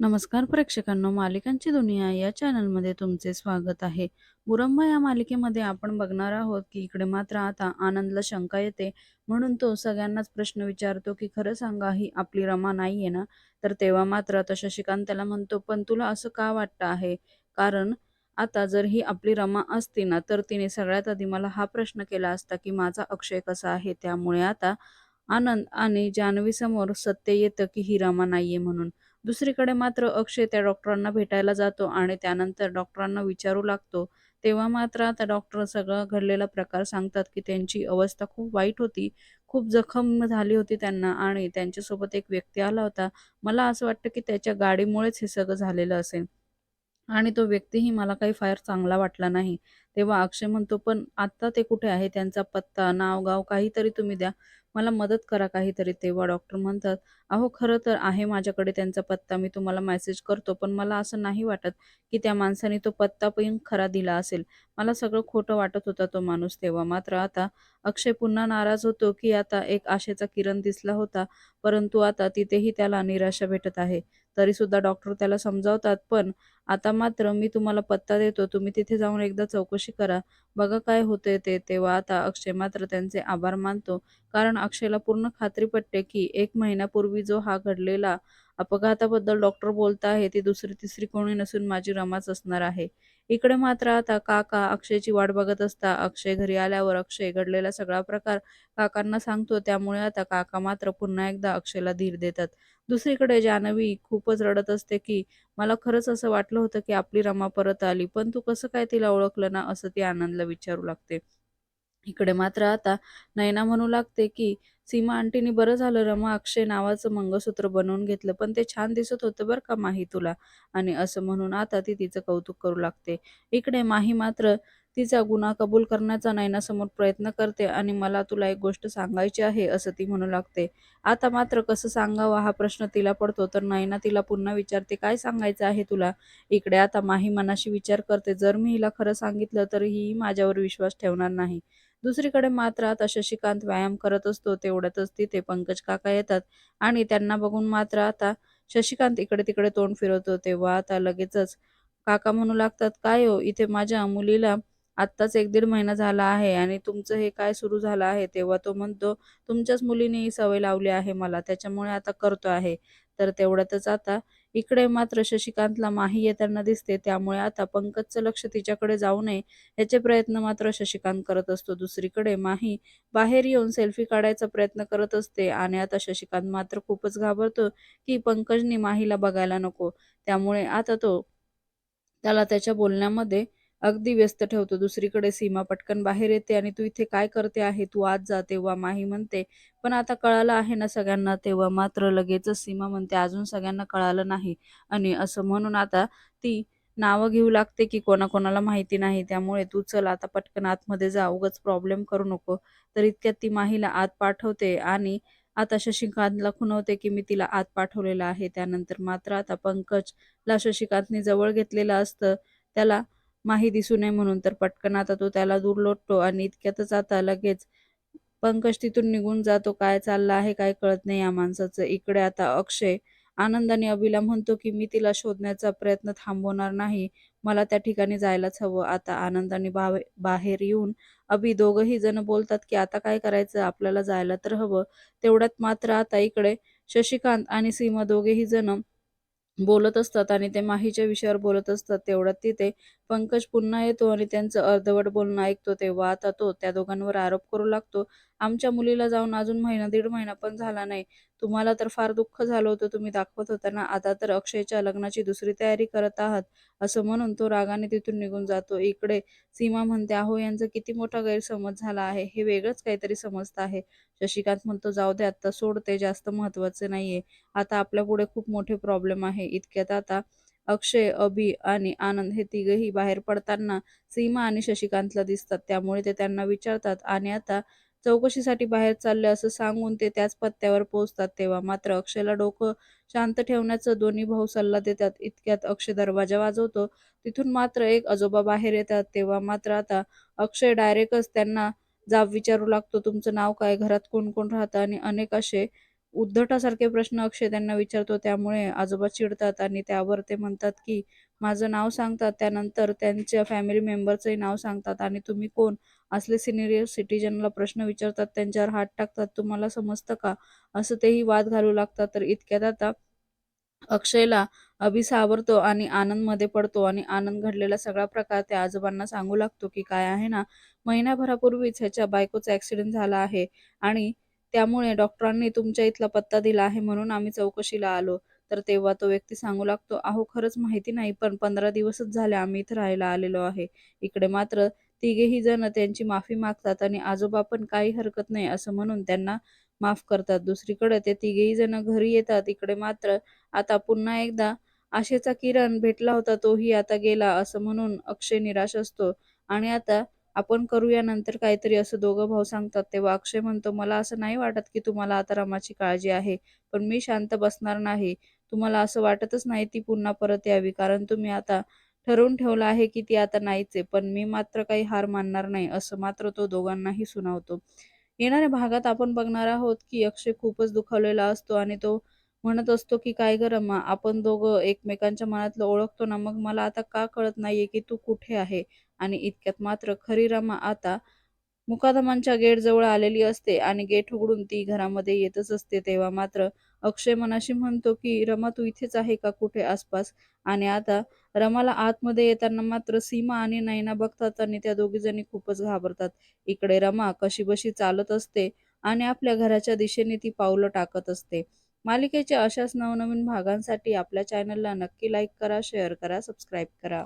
नमस्कार प्रेक्षकांनो, मालिकांची दुनिया या चॅनलमध्ये तुमचे स्वागत आहे. मुरंबा या मालिकेमध्ये आपण बघणार आहोत की इकडे मात्र आता आनंदला शंका येते म्हणून तो सगळ्यांनाच प्रश्न विचारतो की खरं सांगा ही आपली रमा नाहीये ना? तर तेव्हा मात्र आता शशिकांत त्याला म्हणतो पण तुला असं का वाटतं आहे? कारण आता जर ही आपली रमा असती ना तर तिने सगळ्यात आधी मला हा प्रश्न केला असता की माझा अक्षय कसा आहे? त्यामुळे आता आनंद आणि जान्हवी समोर सत्य येतं की ही रमा नाहीये म्हणून. दुसरीकडे मात्र अक्षय त्या डॉक्टरांना भेटायला जातो आणि त्यानंतर डॉक्टरांना विचारू लागतो. तेव्हा मात्र आता डॉक्टर सगळा घडलेला प्रकार सांगतात की त्यांची अवस्था खूप वाईट होती. खूप जखम झाली होती त्यांना आणि त्यांच्यासोबत एक व्यक्ती आला होता. मला असं वाटतं की त्याच्या गाडीमुळेच हे सगळं झालेलं असेल. आणि तो व्यक्तीही मला काही फार चांगला वाटला नाही. तेव्हा अक्षय म्हणतो, "पण आत्ता ते कुठे आहे? त्यांचा पत्ता, नाव-गाव काहीतरी तुम्ही द्या. मला मदत करा काहीतरी." तेव्हा डॉक्टर म्हणतात, "अहो, खरं तर आहे माझ्याकडे त्यांचा पत्ता. मी तुम्हाला मेसेज करतो. पण मला असं नाही वाटत की त्या माणसाने तो पत्ता पण खरा दिला असेल. मला सगळं खोटं वाटत होता तो माणूस." तेव्हा मात्र आता अक्षय पुन्हा नाराज होतो की आता एक आशेचा किरण दिसला होता, परंतु आता तिथेही त्याला निराशा भेटत आहे. तरीसुद्धा डॉक्टर त्याला समजावतात, "पण आता मात्र मी तुम्हाला पत्ता देतो. तुम्ही तिथे जाऊन एकदा चौकशी करा. बघा काय होतंय ते." तेव्हा आता अक्षय मात्र त्यांचे आभार मानतो. कारण अक्षयला पूर्ण खात्री पटते की एक महिन्यापूर्वी जो हा घडलेला अपघाताबद्दल डॉक्टर बोलता आहे, ती दुसरी-तिसरी कोणी नसून माझी रमाच असणार आहे. इकडे मात्र आता काका अक्षयची वाट बघत असता. अक्षय घरी आल्यावर अक्षय घडलेला सगळा प्रकार काकांना सांगतो. त्यामुळे आता काका मात्र पुन्हा एकदा अक्षयला धीर देतात. दुसरीकडे जान्हवी खूपच रडत असते की मला खरंच असं वाटलं होतं की आपली रमा परत आली, पण तू कसं काय तिला ओळखलं ना? असं ती आनंदला विचारू लागते. इकडे मात्र आता नयना म्हणू लागते की सीमा आंटीनी बरं झालं रमा अक्षय नावाचं मंगळसूत्र बनवून घेतलं, पण ते छान दिसत होतं बरं का माही तुला. आणि असं म्हणून आता ती तिचं कौतुक करू लागते. इकडे माही मात्र तिचा गुन्हा कबूल करण्याचा नयनासमोर प्रयत्न करते आणि मला तुला एक गोष्ट सांगायची आहे, असं ती म्हणू लागते. आता मात्र कसं सांगावं हा प्रश्न तिला पडतो, तर नयना तिला पुन्हा विचारते, "काय सांगायचं आहे तुला?" इकडे आता माही मनाशी विचार करते, जर मी हिला खरं सांगितलं तर ही माझ्यावर विश्वास ठेवणार नाही. दुसरीकडे मात्र आता शशिकांत व्यायाम करत असतो. तेवढ्यातच तिथे पंकज काका येतात आणि त्यांना बघून मात्र आता शशिकांत इकडे-तिकडे तोंड फिरवतो. तेव्हा आता लगेचच काका म्हणू लागतात, "काय हो, इथे माझ्या मुलीला आत्ताच एक दीड महिना झाला आहे आणि तुमचं हे काय सुरू झालं आहे?" तेव्हा तो म्हणतो, "तुमच्याच मुलीने ही सवय लावली आहे मला, त्याच्यामुळे आता करतो आहे." तर तेवढ्यातच आता इकडे मात्र शशिकांतला माही येताना दिसते. त्यामुळे आता पंकजचं लक्ष तिच्याकडे जाऊ नये याचे प्रयत्न मात्र शशिकांत करत असतो. दुसरीकडे माही बाहेर येऊन सेल्फी काढायचा प्रयत्न करत असते आणि आता शशिकांत मात्र खूपच घाबरतो की पंकजनी माहीला बघायला नको. त्यामुळे आता तो त्याला त्याच्या बोलण्यामध्ये अगदी व्यस्त ठेवतो. दुसरीकडे सीमा पटकन बाहेर येते आणि "तू इथे काय करते आहे? तू आत जा." तेव्हा माही म्हणते, "पण आता कळालं आहे ना सगळ्यांना." तेव्हा मात्र लगेचच सीमा म्हणते, "अजून सगळ्यांना कळालं नाही." आणि असं म्हणून आता ती नावं घेऊ लागते की कोणाकोणाला माहिती नाही. त्यामुळे "तू चल आता पटकन आतमध्ये जा. उगाच प्रॉब्लेम करू नको." तर इतक्यात ती माहीला आत पाठवते आणि आता शशिकांतला खुणवते की मी तिला आत पाठवलेलं आहे. त्यानंतर मात्र आता पंकजला शशिकांतने जवळ घेतलेलं असतं. त्याला माही दिसू नये म्हणून. तर पटकन आता तो त्याला दूर लोटतो आणि इतक्यातच आता लगेच पंकज तिथून निघून जातो. काय चाललं आहे काय कळत नाही या माणसाचं. इकडे आता अक्षय आनंदाने अभिला म्हणतो की मी तिला शोधण्याचा प्रयत्न थांबवणार नाही. मला त्या ठिकाणी जायलाच हवं. आता आनंदाने बाहेर येऊन अभि दोघही जण बोलतात की आता काय करायचं? आपल्याला जायला तर हवं. तेवढ्यात मात्र आता इकडे शशिकांत आणि सीमा दोघेही जण बोलत असतात आणि ते माहीच्या विषयावर बोलत असतात. तेवढ्यात तिथे पंकज पुन्हा येतो आणि त्यांचं अर्धवट बोलणं ऐकतो. तेव्हा आता तो त्या दोघांवर आरोप करू लागतो, "आमच्या मुलीला जाऊन अजून महिना दीड महिना पण झाला नाही. तुम्हाला तर फार दुःख झालं होतं तुम्ही दाखवत होता ना. आता तर अक्षयच्या लग्नाची दुसरी तयारी करत आहात." असं म्हणून तो रागाने तिथून निघून जातो. इकडे सीमा म्हणते, "अहो यांचा किती मोठा गैरसमज झाला आहे. हे वेगळंच काहीतरी समजत आहे." शशिकांत म्हणतो, "जाऊ दे आता सोड ते जास्त महत्त्वाचे नाहीये. आता आपल्या पुढे खूप मोठे प्रॉब्लेम आहे." इतक्यात आता अक्षय, अभि आणि आनंद हे तिघही बाहेर पडताना सीमा आणि शशिकांतला दिसतात. त्यामुळे ते त्यांना विचारतात आणि आता चौकशीसाठी बाहेर चालले असं सांगून ते त्याच पत्त्यावर पोहोचतात. तेव्हा मात्र अक्षयला डोकं शांत ठेवण्याचा दोन्ही भाऊ सल्ला देतात. इतक्यात अक्षय दरवाजा वाजवतो. तिथून मात्र एक आजोबा बाहेर येतात. तेव्हा मात्र आता अक्षय डायरेक्टच त्यांना जाब विचारू लागतो, "तुमचं नाव काय? घरात कोण कोण राहतं?" आणि अनेक असे उद्धटासारखे प्रश्न अक्षय त्यांना विचारतो त्यामुळे आजोबा चिडतात आणि त्यावर ते म्हणतात की माझं नाव सांगतात त्यानंतर त्यांच्या फॅमिली मेंबरचंही नाव सांगतात आणि तुम्ही कोण? असले सिनियर सिटीजनला प्रश्न विचारतात त्यांच्यावर हात टाकतात तुम्हाला समजतं का? असं तेही वाद घालू लागतात. तर इतक्यात आता अक्षयला अभि सावरतो आणि आनंदमध्ये पडतो आणि आनंद घडलेला सगळा प्रकार त्या आजोबांना सांगू लागतो की काय आहे ना? महिन्याभरापूर्वीच ह्याच्या बायकोचा ऍक्सिडेंट झाला आहे आणि त्यामुळे डॉक्टरांनी तुमच्या इथला पत्ता दिला आहे म्हणून आम्ही चौकशीला आलो. तर तेव्हा तो व्यक्ती सांगू लागतो अहो खरंच माहिती नाही पण पंधरा दिवसच झाले आम्ही इथं राहायला आलेलो आहे. इकडे मात्र तिघेही जण त्यांची माफी मागतात आणि आजोबा पण काही हरकत नाही असं म्हणून त्यांना माफ करतात. दुसरीकडे ते तिघेही जण घरी येतात. इकडे मात्र आता पुन्हा एकदा आशेचा किरण भेटला होता तोही आता गेला असं म्हणून अक्षय निराश असतो. आणि आता आपण करूया नंतर काहीतरी असं दोघं भाऊ सांगतात तेव्हा अक्षय म्हणतो मला असं नाही वाटत की तुम्हाला आता रमाची काळजी आहे पण मी शांत बसणार नाही. तुम्हाला असं वाटतच नाही ती पुन्हा परत यावी कारण तुम्ही आता ठरवून ठेवलं आहे की ती आता नाहीच आहे पण मी मात्र काही हार मानणार नाही असं मात्र तो दोघांनाही सुनावतो. येणाऱ्या भागात आपण बघणार आहोत की अक्षय खूपच दुखावलेला असतो आणि तो म्हणत असतो की काय ग रमा आपण दोघं एकमेकांच्या मनातलं ओळखतो ना मग मला आता का कळत नाहीये की तू कुठे आहे? आणि इतक्यात मात्र खरी रमा आता मुकादमांच्या गेट जवळ आलेली असते आणि गेट उघडून ती घरामध्ये येतच असते. तेव्हा मात्र अक्षय मनाशी म्हणतो की रमा तू इथेच आहे का कुठे आसपास? आणि आता रमाला आतमध्ये येताना मात्र सीमा आणि नैना बघतात आणि त्या दोघी जणी खूपच घाबरतात. इकडे रमा कशी बशी चालत असते आणि आपल्या घराच्या दिशेने ती पावलं टाकत असते. मालिकेच्या अशाच नवनवीन भागांसाठी आपल्या चॅनलला नक्की लाईक करा शेअर करा सबस्क्राईब करा.